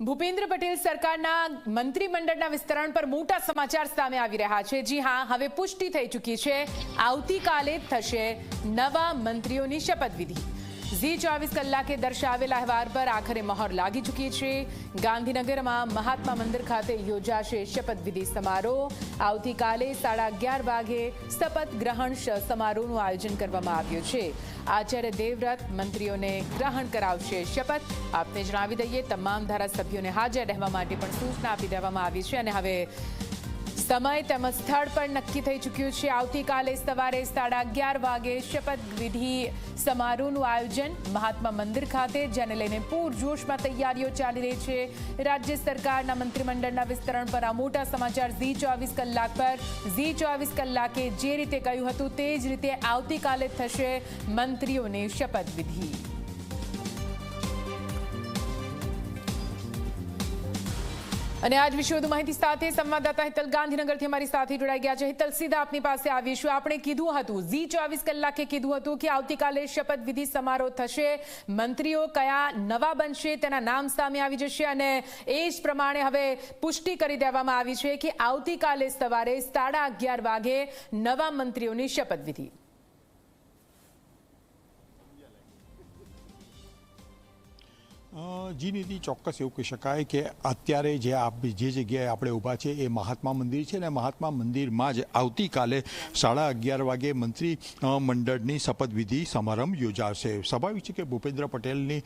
ભૂપેન્દ્ર પટેલ સરકારના મંત્રીમંડળના વિસ્તરણ પર મોટા સમાચાર સામે આવી રહ્યા છે. જી હા, હવે પુષ્ટિ થઈ ચૂકી છે. આવતીકાલે થશે નવા મંત્રીઓની શપથવિધિ. ઝી ચોવીસ કલાકે દર્શાવેલા અહેવાલ પર આખરે મહોર લાગી ચૂકી છે. ગાંધીનગરમાં મહાત્મા મંદિર ખાતે યોજાશે શપથવિધિ સમારોહ. આવતીકાલે સાડા અગિયાર વાગે શપથ ગ્રહણ સમારોહનું આયોજન કરવામાં આવ્યું છે. આચાર્ય દેવવ્રત મંત્રીઓને ગ્રહણ કરાવશે શપથ. આપને જણાવી દઈએ, તમામ ધારાસભ્યોને હાજર રહેવા માટે પણ સૂચના આપી દેવામાં આવી છે અને હવે સમય તેમજ સ્થળ પણ નક્કી થઈ ચૂક્યું છે. આવતીકાલે સવારે સાડા અગિયાર વાગે શપથવિધિ સમારોહનું આયોજન મહાત્મા મંદિર ખાતે, જેને લઈને પૂરજોશમાં તૈયારીઓ ચાલી રહી છે. રાજ્ય સરકારના મંત્રીમંડળના વિસ્તરણ પર આ મોટા સમાચાર ઝી ચોવીસ કલાક પર. ઝી ચોવીસ કલાકે જે રીતે કહ્યું હતું તે જ રીતે આવતીકાલે થશે મંત્રીઓની શપથવિધિ અને આજ વિશે વધુ માહિતી સાથે સંવાદદાતા હિતલ ગાંધીનગરથી અમારી સાથે જોડાઈ ગયા છે. હિતલ, સીધા આપની પાસે આવીશું. આપણે કીધું હતું ઝી ચોવીસ કલાકે કીધું હતું કે આવતીકાલે શપથવિધિ સમારોહ થશે. મંત્રીઓ કયા નવા બનશે તેના નામ સામે આવી જશે અને એ જ પ્રમાણે હવે પુષ્ટિ કરી દેવામાં આવી છે કે આવતીકાલે સવારે સાડા અગિયાર વાગે નવા મંત્રીઓની શપથવિધિ જી નિધિ ચોક્કસ એવું કહી શકાય કે અત્યારે જે જે જગ્યાએ આપણે ઊભા છે એ મહાત્મા મંદિર છે અને મહાત્મા મંદિરમાં જ આવતીકાલે સાડા અગિયાર વાગે મંત્રી મંડળની શપથવિધિ સમારંભ યોજાશે. સ્વાભાવિક છે કે ભૂપેન્દ્ર પટેલની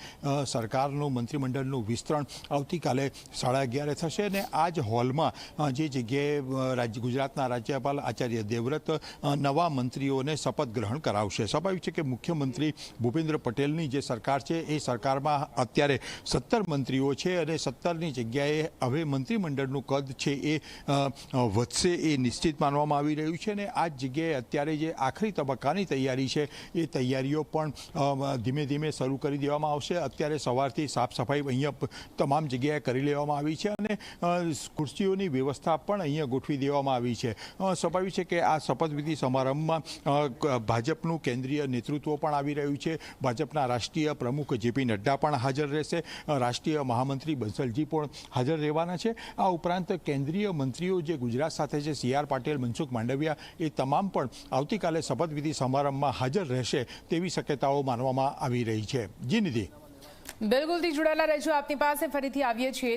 સરકારનું, મંત્રીમંડળનું વિસ્તરણ આવતીકાલે સાડા અગિયારે થશે અને આ જ હોલમાં જે જગ્યાએ રાજ્ય ગુજરાતના રાજ્યપાલ આચાર્ય દેવવ્રત નવા મંત્રીઓને શપથ ગ્રહણ કરાવશે. સ્વાભાવિક છે કે મુખ્યમંત્રી ભૂપેન્દ્ર પટેલની જે સરકાર છે એ સરકારમાં અત્યારે સત્તર મંત્રીઓ છે અને સત્તરની જગ્યાએ હવે મંત્રીમંડળનું કદ છે એ વધશે એ નિશ્ચિત માનવામાં આવી રહ્યું છે અને આ જગ્યાએ અત્યારે જે આખરી તબક્કાની તૈયારી છે એ તૈયારીઓ પણ ધીમે ધીમે શરૂ કરી દેવામાં આવશે. અત્યારે સવારથી સાફ સફાઈ અહીંયા તમામ જગ્યાએ કરી લેવામાં આવી છે અને ખુરશીઓની વ્યવસ્થા પણ અહીંયા ગોઠવી દેવામાં આવી છે. સ્વાભાવિક છે કે આ શપથવિધિ સમારંભમાં ભાજપનું કેન્દ્રીય નેતૃત્વ પણ આવી રહ્યું છે. ભાજપના રાષ્ટ્રીય પ્રમુખ જેપી નડ્ડા પણ હાજર રહેશે. રાષ્ટ્રીય મહામંત્રી બંસલજી પણ હાજર રહેવાના છે. આ ઉપરાંત કેન્દ્રીય મંત્રીઓ જે ગુજરાત સાથે છે, સી આર પાટીલ, મનસુખ માંડવિયા, એ તમામ પણ આવતીકાલે શપથવિધિ સમારંભમાં હાજર રહેશે તેવી શક્યતાઓ માનવામાં આવી રહી છે. જી નિધિ. બિલકુલથી જોડાયેલા રહેજો. આપની પાસે ફરીથી આવીએ છીએ.